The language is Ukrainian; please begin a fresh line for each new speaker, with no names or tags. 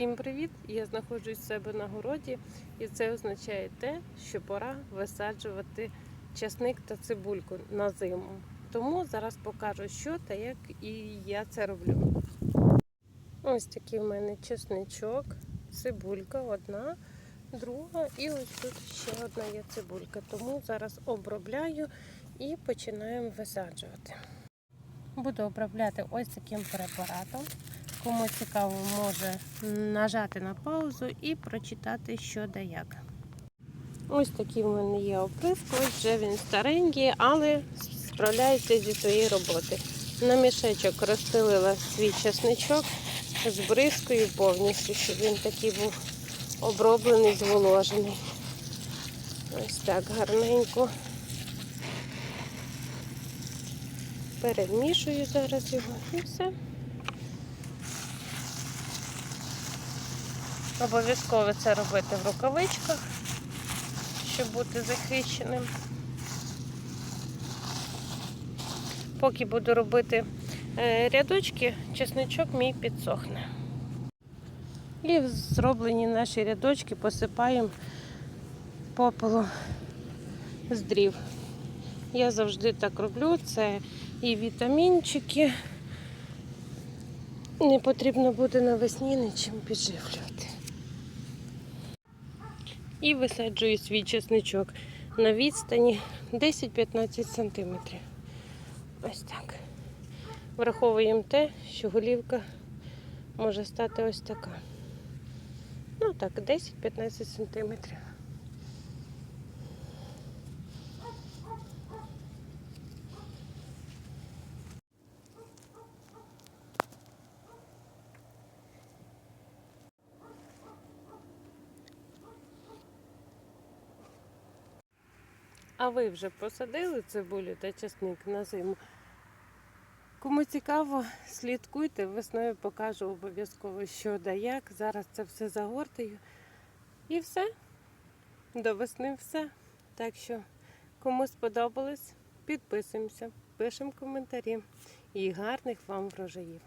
Всім привіт! Я знаходжусь в себе на городі, і це означає те, що пора висаджувати часник та цибульку на зиму. Тому зараз покажу, що та як і я це роблю. Ось такий в мене чесничок, цибулька одна, друга, і ось тут ще одна є цибулька. Тому зараз обробляю і починаємо висаджувати. Буду обробляти ось таким препаратом. Кому цікаво, може нажати на паузу і прочитати, що да як. Ось такий в мене є оприскувач, вже він старенький, але справляється зі своєї роботи. На мішечок розстелила свій чесничок з бризкою повністю, щоб він такий був оброблений, зволожений. Ось так гарненько. Перемішую зараз його і все. Обов'язково це робити в рукавичках, щоб бути захищеним. Поки буду робити е, рядочки, чесничок мій підсохне. І зроблені наші рядочки посипаємо попелом з дрів. Я завжди так роблю, це і вітамінчики. Не потрібно буде навесні нічим підживлювати. І висаджую свій чесничок на відстані 10-15 см. Ось так. Враховуємо те, що голівка може стати ось така. Ну так, 10-15 см. А ви вже посадили цибулю та часник на зиму? Кому цікаво, слідкуйте, весною покажу обов'язково, що да як. Зараз це все загортаю. І все. До весни все. Так що, кому сподобалось, підписуємося, пишемо коментарі. І гарних вам врожаїв.